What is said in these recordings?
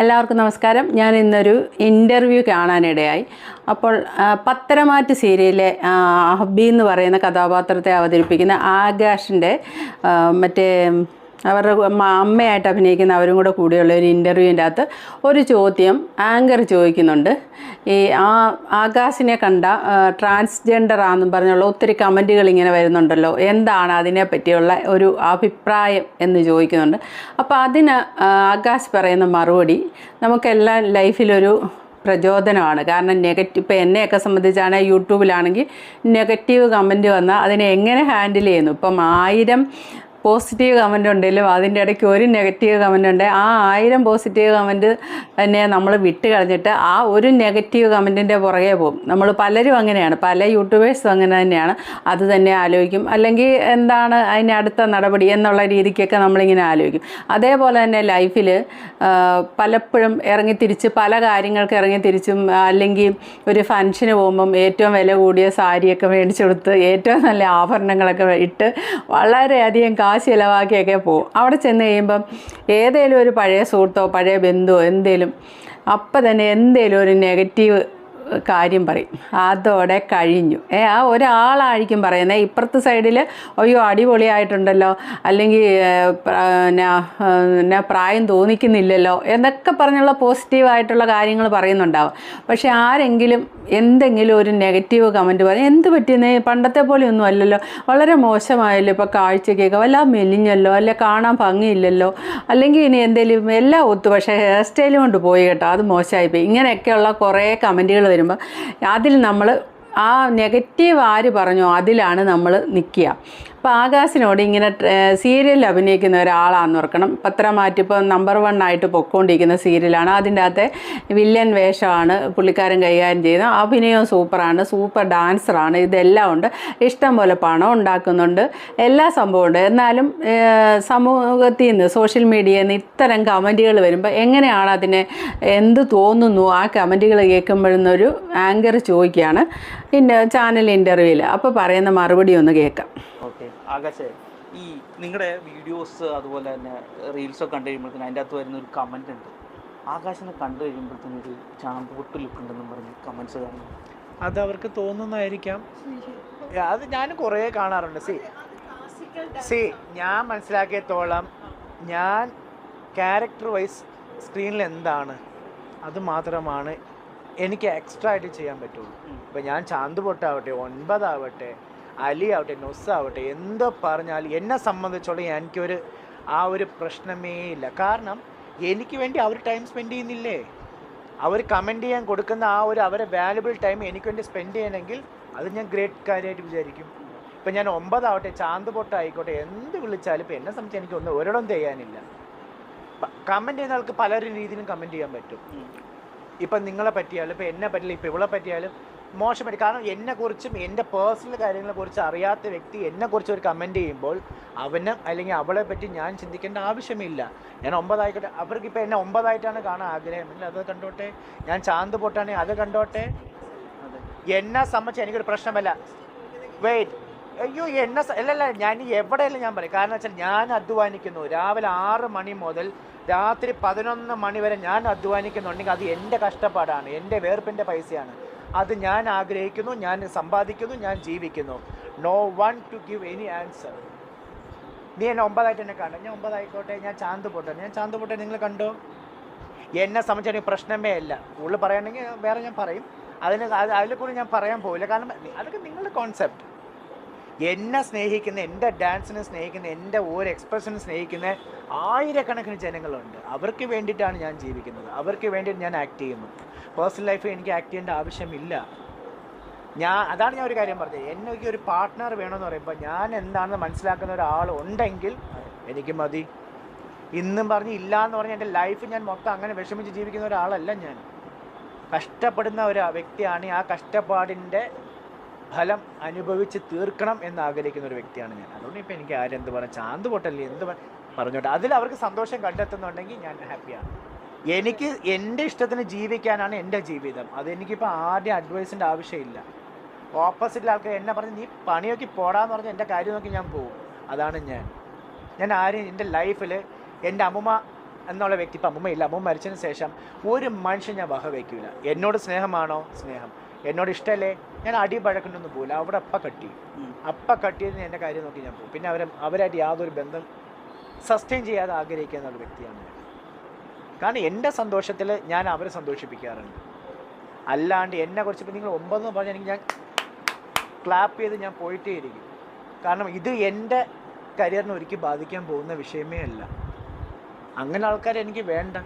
എല്ലാവർക്കും നമസ്കാരം. ഞാൻ ഇന്നൊരു ഇന്റർവ്യൂ കാണാനിടയായി. അപ്പോൾ പത്തരമാറ്റ് സീരിയലിലെ അഹബി എന്ന് പറയുന്ന കഥാപാത്രത്തെ അവതരിപ്പിക്കുന്ന ആകാശിന്റെ മറ്റേ അവരുടെ അമ്മയായിട്ട് അഭിനയിക്കുന്ന അവരും കൂടെ കൂടിയുള്ള ഒരു ഇന്റർവ്യൂവിന്റെ അകത്ത് ഒരു ചോദ്യം ആങ്കർ ചോദിക്കുന്നുണ്ട്. ഈ ആ ആകാശിനെ കണ്ട ട്രാൻസ്ജെൻഡർ ആണെന്നും പറഞ്ഞുള്ള ഒത്തിരി കമന്റുകൾ ഇങ്ങനെ വരുന്നുണ്ടല്ലോ. എന്താണ് അതിനെ പറ്റിയുള്ള ഒരു അഭിപ്രായം എന്ന് ചോദിക്കുന്നുണ്ട്. അപ്പോൾ അതിന് ആകാശ് പറയുന്ന മറുപടി നമുക്കെല്ലാം ലൈഫിലൊരു പ്രചോദനമാണ്. കാരണം നെഗറ്റീവ് ഇപ്പോൾ എന്നെയൊക്കെ സംബന്ധിച്ചാണ് യൂട്യൂബിലാണെങ്കിൽ നെഗറ്റീവ് കമന്റ് വന്നാൽ അതിനെ എങ്ങനെ ഹാൻഡിൽ ചെയ്യുന്നു? ഇപ്പം ആയിരം പോസിറ്റീവ് കമന്റ് ഉണ്ടെങ്കിലും അതിന്റെ ഇടയ്ക്ക് ഒരു നെഗറ്റീവ് കമന്റ് ഉണ്ട്. ആ ആയിരം പോസിറ്റീവ് കമന്റ് തന്നെ നമ്മൾ വിട്ട് കളഞ്ഞിട്ട് ആ ഒരു നെഗറ്റീവ് കമന്റിന്റെ പുറകെ പോകും. നമ്മൾ പലരും അങ്ങനെയാണ്. പല യൂട്യൂബേഴ്സും അങ്ങനെ തന്നെയാണ്. അത് തന്നെ ആലോചിക്കും. അല്ലെങ്കിൽ എന്താണ് അതിന് അടുത്ത നടപടി എന്നുള്ള രീതിക്കൊക്കെ നമ്മളിങ്ങനെ ആലോചിക്കും. അതേപോലെ തന്നെ ലൈഫിൽ പലപ്പോഴും ഇറങ്ങി തിരിച്ച് പല കാര്യങ്ങൾക്ക് ഇറങ്ങി തിരിച്ചും അല്ലെങ്കിൽ ഒരു ഫംഗ്ഷന് പോകുമ്പം ഏറ്റവും വില കൂടിയ സാരിയൊക്കെ മേടിച്ചു കൊടുത്ത് ഏറ്റവും നല്ല ആഭരണങ്ങളൊക്കെ ഇട്ട് വളരെയധികം കാശ് ചിലവാക്കിയൊക്കെ പോകും അവിടെ ചെന്ന് കഴിയുമ്പം ഏതെങ്കിലും ഒരു പഴയ സുഹൃത്തോ പഴയ ബന്ധുവോ എന്തേലും അപ്പം തന്നെ എന്തേലും ഒരു നെഗറ്റീവ് കാര്യം പറയും. അതോടെ കഴിഞ്ഞു. ഏ ആ ഒരാളായിരിക്കും പറയുന്നത് ഇപ്പുറത്തെ സൈഡിൽ അയ്യോ അടിപൊളിയായിട്ടുണ്ടല്ലോ. അല്ലെങ്കിൽ പിന്നെ പ്രായം തോന്നിക്കുന്നില്ലല്ലോ. എന്നൊക്കെ പറഞ്ഞുള്ള പോസിറ്റീവായിട്ടുള്ള കാര്യങ്ങൾ പറയുന്നുണ്ടാവും. പക്ഷെ ആരെങ്കിലും എന്തെങ്കിലും ഒരു നെഗറ്റീവ് കമന്റ് പറയും എന്ത് പറ്റിയെന്നേ? പണ്ടത്തെ പോലെ ഒന്നും അല്ലല്ലോ. വളരെ മോശമായല്ലോ ഇപ്പോൾ കാഴ്ചയ്ക്കൊക്കെ വല്ല മെലിഞ്ഞല്ലോ അല്ലെ കാണാൻ ഭംഗിയില്ലല്ലോ. അല്ലെങ്കിൽ ഇനി എന്തെങ്കിലും എല്ലാം ഒത്തു. പക്ഷേ ഹെയർ സ്റ്റൈലും കൊണ്ട് പോയി കേട്ടോ. അത് മോശമായിപ്പോയി. ഇങ്ങനെയൊക്കെയുള്ള കുറേ കമന്റുകൾ വരുമ്പോൾ അതിൽ നമ്മൾ ആ നെഗറ്റീവ് ആര് പറഞ്ഞോ അതിലാണ് നമ്മൾ നിൽക്കുക അപ്പോൾ ആകാശിനോട് ഇങ്ങനെ സീരിയലിൽ അഭിനയിക്കുന്ന ഒരാളാണെന്ന് ഓർക്കണം. പത്രമാറ്റ് ഇപ്പോൾ നമ്പർ വൺ ആയിട്ട് പൊക്കോണ്ടിരിക്കുന്ന സീരിയലാണ്. അതിന്റെ അകത്തെ വില്ലൻ വേഷമാണ് പുള്ളിക്കാരൻ കൈകാര്യം ചെയ്യുന്നത്. അഭിനയവും സൂപ്പറാണ്. സൂപ്പർ ഡാൻസറാണ്. ഇതെല്ലാം ഉണ്ട്. ഇഷ്ടം പോലെ പണം ഉണ്ടാക്കുന്നുണ്ട്. എല്ലാ സംഭവവും ഉണ്ട്. എന്നാലും സമൂഹത്തിൽ നിന്ന് സോഷ്യൽ മീഡിയയിൽ നിന്ന് ഇത്തരം കമന്റുകൾ വരുമ്പോൾ എങ്ങനെയാണ് അതിനെ എന്ത് തോന്നുന്നു? ആ കമന്റുകൾ കേൾക്കുമ്പോഴെന്നൊരു ആങ്കർ ചോദിക്കുകയാണ്. പിന്നെ ചാനൽ ഇന്റർവ്യൂവിൽ അപ്പോൾ പറയുന്ന മറുപടി ഒന്ന് കേൾക്കാം. ആകാശേ ഈ നിങ്ങളുടെ വീഡിയോസ് അതുപോലെ തന്നെ റീൽസൊക്കെ കണ്ടു കഴിയുമ്പോഴത്തേന് അതിന്റെ അകത്ത് വരുന്ന ഒരു കമന്റ് ഉണ്ട്. ആകാശിനെ കണ്ടു കഴിയുമ്പോഴത്തേന് ഒരു ചാമ്പോട്ട് ലുക്ക് ഉണ്ടെന്നും പറഞ്ഞ് കമൻസ് കാണുന്നു. അത് അവർക്ക് തോന്നുന്നതായിരിക്കാം. അത് ഞാൻ കുറേ കാണാറുണ്ട്. സി സി ഞാൻ മനസ്സിലാക്കിയത്തോളം ഞാൻ ക്യാരക്ടർ വൈസ് സ്ക്രീനിൽ എന്താണ്? അത് മാത്രമാണ് എനിക്ക് എക്സ്ട്രാ ആയിട്ട് ചെയ്യാൻ പറ്റുള്ളൂ. ഇപ്പം ഞാൻ ചാന്ത് പൊട്ടാവട്ടെ ഒൻപതാവട്ടെ അലി ആവട്ടെ നൊസ്സാവട്ടെ എന്തോ പറഞ്ഞാൽ എന്നെ സംബന്ധിച്ചോളം എനിക്കൊരു ആ ഒരു പ്രശ്നമേ ഇല്ല. കാരണം എനിക്ക് വേണ്ടി അവർ ടൈം സ്പെൻഡ് ചെയ്യുന്നില്ലേ? അവർ കമന്റ് ചെയ്യാൻ കൊടുക്കുന്ന ആ ഒരു അവരെ വാല്യുബിൾ ടൈം എനിക്ക് വേണ്ടി സ്പെൻഡ് ചെയ്യണമെങ്കിൽ അത് ഞാൻ ഗ്രേറ്റ് കാര്യമായിട്ട് വിചാരിക്കും. ഇപ്പം ഞാൻ ഒമ്പതാവട്ടെ ചാന്ത് പൊട്ടായിക്കോട്ടെ എന്ത് വിളിച്ചാലും ഇപ്പം എന്നെ സംബന്ധിച്ച് എനിക്കൊന്നും ഒരിടം ചെയ്യാനില്ല. കമന്റ് ചെയ്യുന്ന ആൾക്ക് പല രീതിയിലും കമന്റ് ചെയ്യാൻ പറ്റും. ഇപ്പം നിങ്ങളെ പറ്റിയാലും ഇപ്പം എന്നെ പറ്റില്ല ഇപ്പം ഇവളെ പറ്റിയാലും മോശമായിട്ട് കാരണം എന്നെക്കുറിച്ചും എന്റെ പേഴ്സണൽ കാര്യങ്ങളെക്കുറിച്ച് അറിയാത്ത വ്യക്തി എന്നെക്കുറിച്ച് ഒരു കമന്റ് ചെയ്യുമ്പോൾ അവന് അല്ലെങ്കിൽ അവളെ പറ്റി ഞാൻ ചിന്തിക്കേണ്ട ആവശ്യമില്ല. ഞാൻ ഒമ്പതായിക്കോട്ടെ. അവർക്ക് ഇപ്പം എന്നെ ഒമ്പതായിട്ടാണ് കാണാൻ ആഗ്രഹം. എങ്കിൽ അത് കണ്ടോട്ടെ? ഞാൻ ചാന്ത് പൊട്ടാണെങ്കിൽ അത് കണ്ടോട്ടെ? എന്നെ സംബന്ധിച്ച് എനിക്കൊരു പ്രശ്നമല്ല. വെയിറ്റ് അയ്യോ എന്നെ അല്ലല്ല ഞാൻ എവിടെയല്ല ഞാൻ പറയും. കാരണം വെച്ചാൽ ഞാൻ അധ്വാനിക്കുന്നു. രാവിലെ ആറ് മണി മുതൽ രാത്രി പതിനൊന്ന് മണി വരെ ഞാൻ അധ്വാനിക്കുന്നുണ്ടെങ്കിൽ അത് എന്റെ കഷ്ടപ്പാടാണ്. എന്റെ വേർപ്പിന്റെ പൈസയാണ്. അത് ഞാൻ ആഗ്രഹിക്കുന്നു ഞാൻ സമ്പാദിക്കുന്നു ഞാൻ ജീവിക്കുന്നു. No one to give any answer നീ എന്നെ ഒമ്പതായിട്ട് എന്നെ കാണണം ഞാൻ ഒമ്പതായിക്കോട്ടെ ഞാൻ ചാന്ത് പോട്ടെ. ഞാൻ ചാന്ത് പോട്ടെ നിങ്ങൾ കണ്ടോ? എന്നെ സംബന്ധിച്ച് എനിക്ക് പ്രശ്നമേ അല്ല. ഉള്ളിൽ പറയുകയാണെങ്കിൽ വേറെ ഞാൻ പറയും. അതിന് അത് അതിൽ കൂടി ഞാൻ പറയാൻ പോവില്ല. കാരണം അതൊക്കെ നിങ്ങളുടെ കോൺസെപ്റ്റ് എന്നെ സ്നേഹിക്കുന്ന എന്റെ ഡാൻസിനെ സ്നേഹിക്കുന്ന എന്റെ ഓരോ എക്സ്പ്രഷനെ സ്നേഹിക്കുന്ന ആയിരക്കണക്കിന് ജനങ്ങളുണ്ട്. അവർക്ക് വേണ്ടിയിട്ടാണ് ഞാൻ ജീവിക്കുന്നത്. അവർക്ക് വേണ്ടിയിട്ട് ഞാൻ ആക്ട് ചെയ്യുന്നു. പേഴ്സണൽ ലൈഫിൽ എനിക്ക് ആക്ട് ചെയ്യേണ്ട ആവശ്യമില്ല. ഞാൻ അതാണ് ഞാൻ ഒരു കാര്യം പറഞ്ഞത്. എനിക്ക് ഒരു പാർട്ട്ണർ വേണമെന്ന് പറയുമ്പോൾ ഞാൻ എന്താണെന്ന് മനസ്സിലാക്കുന്ന ഒരാൾ ഉണ്ടെങ്കിൽ എനിക്ക് മതി. ഇന്നും പറഞ്ഞ് ഇല്ല എന്ന് പറഞ്ഞ് എന്റെ ലൈഫ് ഞാൻ മൊത്തം അങ്ങനെ വിഷമിച്ച് ജീവിക്കുന്ന ഒരാളല്ല ഞാൻ. കഷ്ടപ്പെടുന്ന ഒരു വ്യക്തിയാണ് ആ കഷ്ടപ്പാടിന്റെ ഫലം അനുഭവിച്ച് തീർക്കണം എന്ന് ആഗ്രഹിക്കുന്ന ഒരു വ്യക്തിയാണ് ഞാൻ. അതുകൊണ്ട് ഇപ്പം എനിക്ക് ആരെന്ത് പറഞ്ഞ ചാന്ത് പൊട്ടല്ലേ എന്ത് പറഞ്ഞോട്ടെ. അതിൽ അവർക്ക് സന്തോഷം കണ്ടെത്തുന്നുണ്ടെങ്കിൽ ഞാൻ ഹാപ്പിയാണ്. എനിക്ക് എന്റെ ഇഷ്ടത്തിന് ജീവിക്കാനാണ് എന്റെ ജീവിതം. അതെനിക്കിപ്പോൾ ആരുടെ അഡ്വൈസിന്റെ ആവശ്യമില്ല. ഓപ്പോസിറ്റിൽ ആൾക്കാർ എന്നെ പറഞ്ഞ് നീ പണിയൊക്കെ പോടാന്ന് പറഞ്ഞ് എന്റെ കാര്യം നോക്കി ഞാൻ പോകും അതാണ് ഞാൻ. ഞാൻ ആരും എന്റെ ലൈഫിൽ എന്റെ അമ്മമ്മ എന്നുള്ള വ്യക്തി ഇപ്പം അമ്മയില്ല അമ്മ മരിച്ചതിന് ശേഷം ഒരു മനുഷ്യൻ ഞാൻ വഹ വയ്ക്കില്ല എന്നോട് സ്നേഹമാണോ? സ്നേഹം. എന്നോട് ഇഷ്ടമല്ലേ ഞാൻ അടി പഴക്കണ്ടൊന്നും പോകില്ല അവിടെ അപ്പ കട്ടി. അപ്പ കട്ടിയെന്ന് എന്റെ കാര്യം നോക്കി ഞാൻ പോകും പിന്നെ അവരെ അവരായിട്ട് യാതൊരു ബന്ധം സസ്റ്റെയിൻ ചെയ്യാതെ ആഗ്രഹിക്കുന്ന ഒരു വ്യക്തിയാണ് ഞാൻ. കാരണം എന്റെ സന്തോഷത്തിൽ ഞാൻ അവരെ സന്തോഷിപ്പിക്കാറുണ്ട്. അല്ലാണ്ട് എന്നെ കുറിച്ച് ഇപ്പം നിങ്ങൾ ഒമ്പതെന്ന് പറഞ്ഞാൽ എനിക്ക് ഞാൻ ക്ലാപ്പ് ചെയ്ത് ഞാൻ പോയിട്ടേ ഇരിക്കും. കാരണം ഇത് എന്റെ കരിയറിനെ ഒരുക്കി ബാധിക്കാൻ പോകുന്ന വിഷയമേ അല്ല. അങ്ങനെ ആൾക്കാരെ എനിക്ക് വേണ്ട.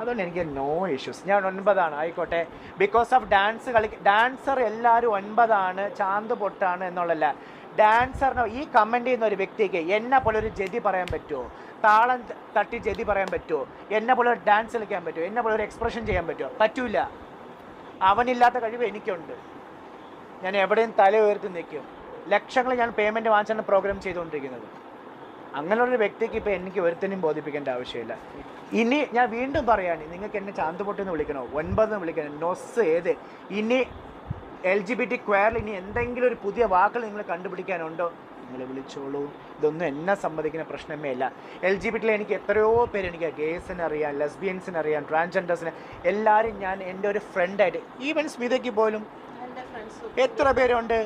അതുകൊണ്ട് എനിക്ക് നോ ഇഷ്യൂസ് ഞാൻ ഒൻപതാണ്. ആയിക്കോട്ടെ. ബിക്കോസ് ഓഫ് ഡാൻസ് കളി ഡാൻസർ എല്ലാവരും ഒൻപതാണ്. ചാന്ത് പൊട്ടാണ് എന്നുള്ളല്ല. ഡാൻസറിന് ഈ കമന്റ് ചെയ്യുന്ന ഒരു വ്യക്തിക്ക് എന്നെ പോലെ ഒരു ജതി പറയാൻ പറ്റുമോ താളം തട്ടി ജതി പറയാൻ പറ്റുമോ എന്നെ പോലെ ഒരു ഡാൻസ് കളിക്കാൻ പറ്റുമോ എന്നെ പോലെ ഒരു എക്സ്പ്രഷൻ ചെയ്യാൻ പറ്റുമോ പറ്റൂല. അവനില്ലാത്ത കഴിവ് എനിക്കുണ്ട്. ഞാൻ എവിടെയും തല ഉയർത്തി നിൽക്കും. ലക്ഷങ്ങൾ ഞാൻ പേയ്മെന്റ് വാങ്ങിച്ചാണ് പ്രോഗ്രാം ചെയ്തുകൊണ്ടിരിക്കുന്നത്. അങ്ങനെയുള്ള വ്യക്തിക്ക് ഇപ്പോൾ എനിക്ക് ഒരുത്തിനും ബോധിപ്പിക്കേണ്ട ആവശ്യമില്ല. ഇനി ഞാൻ വീണ്ടും പറയാണ് നിങ്ങൾക്ക് എന്നെ ചാന്തുപൊട്ടി എന്ന് വിളിക്കണോ? ഒൻപത് എന്ന് വിളിക്കണോ? നൊസ് ഏത്? ഇനി എൽ ജി ബി ടി ക്വയറിൽ ഇനി എന്തെങ്കിലും ഒരു പുതിയ വാക്കുകൾ നിങ്ങൾ കണ്ടുപിടിക്കാനുണ്ടോ? നിങ്ങൾ വിളിച്ചോളൂ. ഇതൊന്നും എന്നെ സംബന്ധിക്കുന്ന പ്രശ്നമേ അല്ല. എൽ ജി ബി ടിയിൽ എനിക്ക് എത്രയോ പേര് എനിക്ക് ഗേസിനെ അറിയാം ലെസ്ബിയൻസിനെ അറിയാം ട്രാൻസ്ജെൻഡേഴ്സിനെ. എല്ലാവരും ഞാൻ എന്റെ ഒരു ഫ്രണ്ടായിട്ട് ഈവൻ സ്മിതയ്ക്ക് പോലും എത്ര പേരുണ്ട്?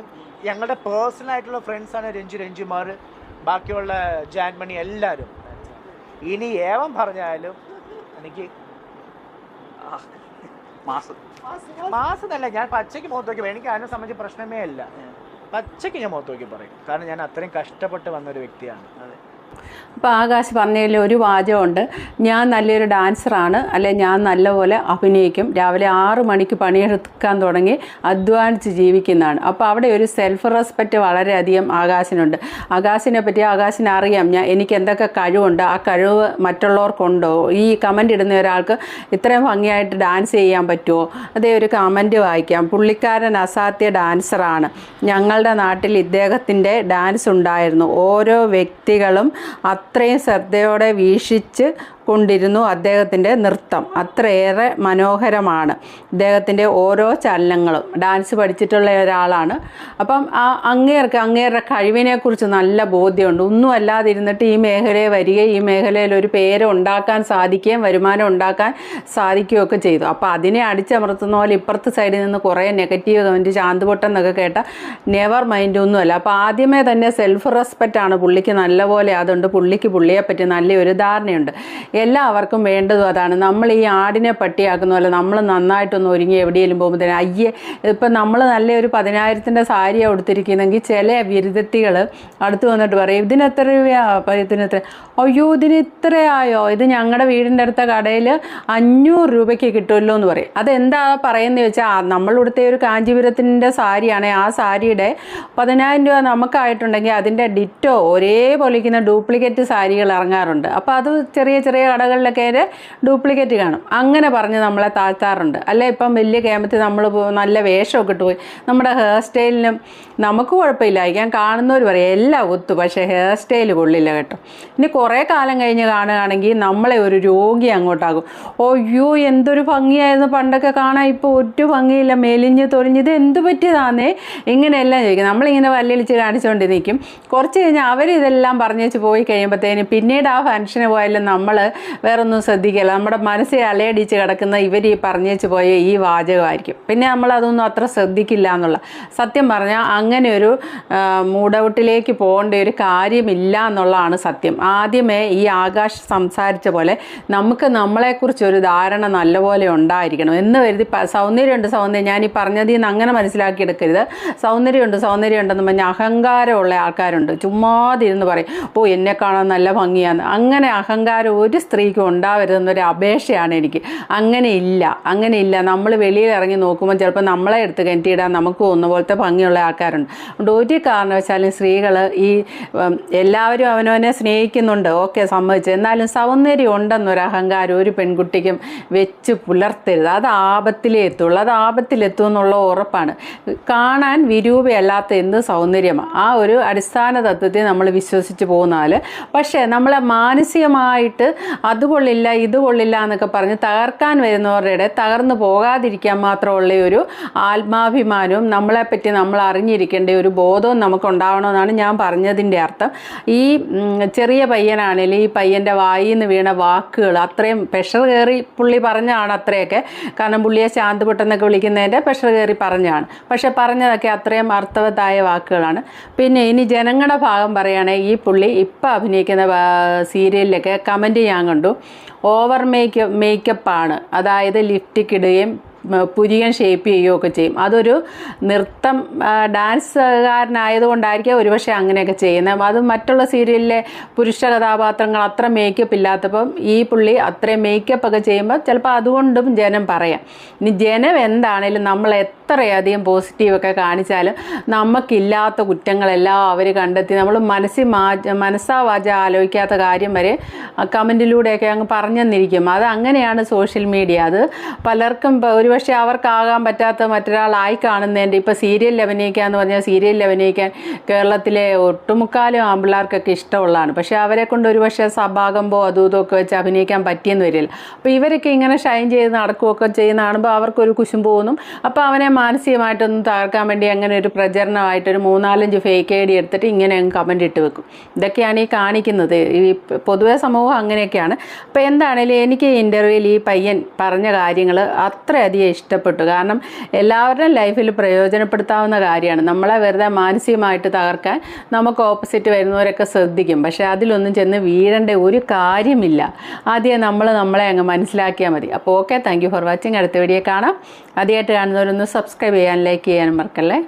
ഞങ്ങളുടെ പേഴ്സണൽ ആയിട്ടുള്ള ഫ്രണ്ട്സാണ് രഞ്ജു രഞ്ജുമാർ. ബാക്കിയുള്ള ജാൻമണി എല്ലാവരും ഇനി ഏവം പറഞ്ഞാലും എനിക്ക് മാസം. ഞാൻ പച്ചയ്ക്ക് മുഖത്ത് നോക്കി. എനിക്ക് അതിനെ സംബന്ധിച്ച് പ്രശ്നമേ അല്ല. പച്ചയ്ക്ക് ഞാൻ മുഖത്ത് നോക്കി പറയും. കാരണം ഞാൻ അത്രയും കഷ്ടപ്പെട്ട് വന്നൊരു വ്യക്തിയാണ്. അതെ. അപ്പോൾ ആകാശ് പറഞ്ഞതിൽ ഒരു വാചകമുണ്ട്. ഞാൻ നല്ലൊരു ഡാൻസറാണ്. അല്ലെ ഞാൻ നല്ലപോലെ അഭിനയിക്കും. രാവിലെ ആറ് മണിക്ക് പണിയെടുക്കാൻ തുടങ്ങി അധ്വാനിച്ച് ജീവിക്കുന്നതാണ്. അപ്പോൾ അവിടെ ഒരു സെൽഫ് റെസ്പെക്റ്റ് വളരെയധികം ആകാശിനുണ്ട്. ആകാശിനെ പറ്റി ആകാശിന് അറിയാം. ഞാൻ എനിക്ക് എന്തൊക്കെ കഴിവുണ്ട് ആ കഴിവ് മറ്റുള്ളവർക്കുണ്ടോ? ഈ കമന്റ് ഇടുന്ന ഒരാൾക്ക് ഇത്രയും ഭംഗിയായിട്ട് ഡാൻസ് ചെയ്യാൻ പറ്റുമോ? അതേ ഒരു കമന്റ് വായിക്കാം. പുള്ളിക്കാരൻ അസാധ്യ ഡാൻസറാണ്. ഞങ്ങളുടെ നാട്ടിൽ ഇദ്ദേഹത്തിന്റെ ഡാൻസ് ഉണ്ടായിരുന്നു. ഓരോ വ്യക്തികളും അത്രയും ശ്രദ്ധയോടെ വീക്ഷിച്ച് കൊണ്ടിരുന്നു അദ്ദേഹത്തിന്റെ നൃത്തം. അത്രയേറെ മനോഹരമാണ് അദ്ദേഹത്തിന്റെ ഓരോ ചലനങ്ങളും. ഡാൻസ് പഠിച്ചിട്ടുള്ള ഒരാളാണ്. അപ്പം ആ അങ്ങേർക്ക് അങ്ങേരുടെ കഴിവിനെക്കുറിച്ച് നല്ല ബോധ്യമുണ്ട്. ഒന്നും അല്ലാതിരുന്നിട്ട് ഈ മേഖലയെ വരികയും ഈ മേഖലയിൽ ഒരു പേര് ഉണ്ടാക്കാൻ സാധിക്കുകയും വരുമാനം ഉണ്ടാക്കാൻ സാധിക്കുകയൊക്കെ ചെയ്തു. അപ്പം അതിനെ അടിച്ചമർത്തുന്ന പോലെ ഇപ്പുറത്തെ സൈഡിൽ നിന്ന് കുറേ നെഗറ്റീവ് കമന്റ് ചാന്തുപൊട്ടെന്നൊക്കെ കേട്ട നെവർ മൈൻഡ് ഒന്നുമല്ല അപ്പോൾ ആദ്യമേ തന്നെ സെൽഫ് റെസ്പെക്റ്റ് ആണ് പുള്ളിക്ക് നല്ലപോലെ അതുകൊണ്ട് പുള്ളിക്ക് പുള്ളിയെപ്പറ്റി നല്ലൊരു ധാരണയുണ്ട്. എല്ലാവർക്കും വേണ്ടതും അതാണ്. നമ്മൾ ഈ ആടിനെ പട്ടിയാക്കുന്ന പോലെ നമ്മൾ നന്നായിട്ടൊന്ന് ഒരുങ്ങി എവിടെയെങ്കിലും പോകുമ്പോഴത്തേനും അയ്യേ ഇപ്പം നമ്മൾ നല്ല ഒരു പതിനായിരത്തിന്റെ സാരിയാണ് ഉടുത്തിരിക്കുന്നെങ്കിൽ ചില വിരുദ്ധത്തികൾ അടുത്ത് വന്നിട്ട് പറയും ഇതിന് എത്ര രൂപയാ? അപ്പം ഇതിന് അയ്യോ ഇതിന് ഇത്രയായോ? ഇത് ഞങ്ങളുടെ വീടിന്റെ അടുത്ത കടയിൽ അഞ്ഞൂറ് രൂപയ്ക്ക് കിട്ടുമല്ലോ എന്ന് പറയും. അതെന്താ പറയുന്നത് വെച്ചാൽ നമ്മൾ ഒരു കാഞ്ചീപുരത്തിന്റെ സാരിയാണ് ആ സാരിയുടെ പതിനായിരം രൂപ നമുക്കായിട്ടുണ്ടെങ്കിൽ അതിന്റെ ഡിറ്റോ ഒരേപോലെ ഇരിക്കുന്ന ഡ്യൂപ്ലിക്കേറ്റ് സാരികൾ ഇറങ്ങാറുണ്ട്. അപ്പോൾ അത് ചെറിയ ചെറിയ കടകളിലൊക്കെ ഡ്യൂപ്ലിക്കേറ്റ് കാണും. അങ്ങനെ പറഞ്ഞ് നമ്മളെ താഴ്ത്താറുണ്ട്. അല്ലെ? ഇപ്പം വലിയ കേമത്തിൽ നമ്മൾ നല്ല വേഷമൊക്കെ ഇട്ട് പോയി. നമ്മുടെ ഹെയർ സ്റ്റൈലിനും നമുക്ക് ഞാൻ കാണുന്നവർ പറയും എല്ലാം ഒത്തു പക്ഷേ ഹെയർ സ്റ്റൈൽ കൊള്ളില്ല കേട്ടോ. ഇനി കുറേ കാലം കഴിഞ്ഞ് കാണുകയാണെങ്കിൽ നമ്മളെ ഒരു രോഗി അങ്ങോട്ടാകും. അയ്യോ എന്തൊരു ഭംഗിയായിരുന്നു പണ്ടൊക്കെ കാണാൻ. ഇപ്പോൾ ഒറ്റ ഭംഗിയില്ല. മെലിഞ്ഞ് തൊലിഞ്ഞ്. ഇത് എന്ത് പറ്റിയതാന്നേ? ഇങ്ങനെയെല്ലാം ചോദിക്കും. നമ്മളിങ്ങനെ വല്ലിളിച്ച് കാണിച്ചുകൊണ്ട് നിൽക്കും കുറച്ച് കഴിഞ്ഞാൽ അവരിതെല്ലാം പറഞ്ഞേച്ച് പോയി കഴിയുമ്പോഴത്തേന് പിന്നീട് ആ ഫംഗ്ഷന് പോയാലും നമ്മൾ വേറൊന്നും ശ്രദ്ധിക്കില്ല. നമ്മുടെ മനസ്സിൽ അലയടിച്ച് കിടക്കുന്ന ഇവർ ഈ പറഞ്ഞേച്ച് പോയ ഈ വാചകമായിരിക്കും. പിന്നെ നമ്മൾ അതൊന്നും അത്ര ശ്രദ്ധിക്കില്ല എന്നുള്ള. സത്യം പറഞ്ഞാൽ അങ്ങനെ ഒരു മൂഡൗട്ടിലേക്ക് പോകേണ്ട ഒരു കാര്യമില്ല എന്നുള്ളതാണ് സത്യം. ആദ്യമേ ഈ ആകാശ് സംസാരിച്ച പോലെ നമുക്ക് നമ്മളെക്കുറിച്ച് ഒരു ധാരണ നല്ലപോലെ ഉണ്ടായിരിക്കണം. എന്ന് കരുതി സൗന്ദര്യമുണ്ട് സൗന്ദര്യം. ഞാൻ ഈ പറഞ്ഞതിൽ നിന്ന് അങ്ങനെ മനസ്സിലാക്കിയെടുക്കരുത് സൗന്ദര്യമുണ്ട് സൗന്ദര്യമുണ്ടെന്ന് പറഞ്ഞാൽ അഹങ്കാരമുള്ള ആൾക്കാരുണ്ട്. ചുമ്മാതിരുന്ന് പറയും ഓ എന്നെ കാണാൻ നല്ല ഭംഗിയാണ് അങ്ങനെ അഹങ്കാരം ഒരു സ്ത്രീക്കും ഉണ്ടാവരുതെന്നൊരു അപേക്ഷയാണ് എനിക്ക്. അങ്ങനെ ഇല്ല അങ്ങനെ ഇല്ല നമ്മൾ വെളിയിൽ ഇറങ്ങി നോക്കുമ്പോൾ ചിലപ്പോൾ നമ്മളെ എടുത്ത് കെട്ടിയിടാൻ നമുക്ക് ഒന്നുപോലത്തെ പോലത്തെ ഭംഗിയുള്ള ആൾക്കാരുണ്ട്. അതുകൊണ്ട് ഒരു കാരണവശാലും സ്ത്രീകൾ ഈ എല്ലാവരും അവനവനെ സ്നേഹിക്കുന്നുണ്ട്. ഓക്കെ സമ്മതിച്ചു. എന്നാലും സൗന്ദര്യം ഉണ്ടെന്നൊരു അഹങ്കാരം ഒരു പെൺകുട്ടിക്കും വെച്ച് പുലർത്തരുത്. അത് ആപത്തിലേ എത്തുള്ളൂ. അത് ആപത്തിലെത്തും എന്നുള്ള ഉറപ്പാണ്. കാണാൻ വിരൂപയല്ലാത്ത എന്ത് സൗന്ദര്യമാണ് ആ ഒരു അടിസ്ഥാന തത്വത്തെ നമ്മൾ വിശ്വസിച്ച് പോകുന്നാൽ പക്ഷേ നമ്മളെ മാനസികമായിട്ട് അത് കൊള്ളില്ല ഇത് കൊള്ളില്ല എന്നൊക്കെ പറഞ്ഞ് തകർക്കാൻ വരുന്നവരുടെ തകർന്നു പോകാതിരിക്കാൻ മാത്രമുള്ള ഒരു ആത്മാഭിമാനവും നമ്മളെപ്പറ്റി നമ്മൾ അറിഞ്ഞിരിക്കേണ്ട ഒരു ബോധവും നമുക്കുണ്ടാവണമെന്നാണ് ഞാൻ പറഞ്ഞതിന്റെ അർത്ഥം. ഈ ചെറിയ പയ്യനാണെങ്കിൽ ഈ പയ്യന്റെ വായിൽ നിന്ന് വീണ വാക്കുകൾ അത്രയും പ്രഷർ കയറി പുള്ളി പറഞ്ഞാണ് അത്രയൊക്കെ. കാരണം പുള്ളിയെ ശാന്തപെട്ടെന്നൊക്കെ വിളിക്കുന്നതിന്റെ പ്രഷർ കയറി പറഞ്ഞാണ് പക്ഷെ പറഞ്ഞതൊക്കെ അത്രയും അർത്ഥവത്തായ വാക്കുകളാണ്. പിന്നെ ഇനി ജനങ്ങളുടെ ഭാഗം പറയുകയാണെങ്കിൽ ഈ പുള്ളി ഇപ്പം അഭിനയിക്കുന്ന സീരിയലിലൊക്കെ കമന്റ് ഞാൻ കണ്ടു ഓവർ മേക്ക് മേക്കപ്പാണ് അതായത് ലിഫ്റ്റിക്ക് ഇടുകയും പുരികൻ ഷേപ്പ് ചെയ്യുകയൊക്കെ ചെയ്യും. അതൊരു നൃത്തം ഡാൻസുകാരനായതുകൊണ്ടായിരിക്കും ഒരുപക്ഷെ അങ്ങനെയൊക്കെ ചെയ്യുന്നത്. അത് മറ്റുള്ള സീരിയലിലെ പുരുഷ കഥാപാത്രങ്ങൾ അത്ര മേക്കപ്പ് ഇല്ലാത്തപ്പം ഈ പുള്ളി അത്രയും മേക്കപ്പ് ഒക്കെ ചെയ്യുമ്പോൾ ചിലപ്പോൾ അതുകൊണ്ടും ജനം പറയാം. ഇനി ജനം എന്താണേലും നമ്മൾ എത്രയധികം പോസിറ്റീവൊക്കെ കാണിച്ചാലും നമുക്കില്ലാത്ത കുറ്റങ്ങളെല്ലാം അവർ കണ്ടെത്തി നമ്മൾ മനസ്സിൽ മാ മനസ്സാ വാച ആലോചിക്കാത്ത കാര്യം വരെ കമന്റിലൂടെയൊക്കെ അങ്ങ് പറഞ്ഞെന്നിരിക്കും. അത് അങ്ങനെയാണ് സോഷ്യൽ മീഡിയ അത് പലർക്കും ഇപ്പം ഒരുപക്ഷെ അവർക്കാകാൻ പറ്റാത്ത മറ്റൊരാളായി കാണുന്നതിന്റെ ഇപ്പോൾ സീരിയലിൽ അഭിനയിക്കുക എന്ന് പറഞ്ഞാൽ സീരിയലിൽ അഭിനയിക്കാൻ കേരളത്തിലെ ഒട്ടുമുക്കാലും ആമ്പിള്ളേർക്കൊക്കെ ഇഷ്ടമുള്ളതാണ്. പക്ഷേ അവരെ കൊണ്ട് ഒരുപക്ഷെ സഭാകമ്പോ അതും ഇതൊക്കെ വെച്ച് അഭിനയിക്കാൻ പറ്റിയെന്ന് വരില്ല. അപ്പോൾ ഇവരൊക്കെ ഇങ്ങനെ ഷൈൻ ചെയ്ത് നടക്കുകയൊക്കെ ചെയ്യുന്ന കാണുമ്പോൾ അവർക്കൊരു കുശും പോകുന്നു അപ്പോൾ അവനെ മാനസികമായിട്ടൊന്നും തകർക്കാൻ വേണ്ടി അങ്ങനെ ഒരു പ്രചരണമായിട്ട് ഒരു മൂന്നാലഞ്ച് ഫേക്ക് ഐ ഡി എടുത്തിട്ട് ഇങ്ങനെ കമന്റ് ഇട്ട് വെക്കും. ഇതൊക്കെയാണ് ഈ കാണിക്കുന്നത്. ഈ പൊതുവേ സമൂഹം അങ്ങനെയൊക്കെയാണ്. അപ്പോൾ എന്താണേലും എനിക്ക് ഇന്റർവ്യൂവിൽ ഈ പയ്യൻ പറഞ്ഞ കാര്യങ്ങൾ അത്രയധികം ഇഷ്ടപ്പെട്ടു. കാരണം എല്ലാവരുടെയും ലൈഫിൽ പ്രയോജനപ്പെടുത്താവുന്ന കാര്യമാണ്. നമ്മളെ വെറുതെ മാനസികമായിട്ട് തകർക്കാൻ നമുക്ക് ഓപ്പോസിറ്റ് വരുന്നവരൊക്കെ ശ്രദ്ധിക്കും. പക്ഷേ അതിലൊന്നും ചെന്ന് വീഴേണ്ട ഒരു കാര്യമില്ല. ആദ്യം നമ്മൾ നമ്മളെ അങ്ങ് മനസ്സിലാക്കിയാൽ മതി. അപ്പോൾ ഓക്കെ താങ്ക് ഫോർ വാച്ചിങ് അടുത്ത വീഡിയോ കാണാം. ആദ്യമായിട്ട് കാണുന്നവരൊന്ന് സബ്സ്ക്രൈബ് ചെയ്യാൻ ലൈക്ക് ചെയ്യാനും മറക്കല്ലേ?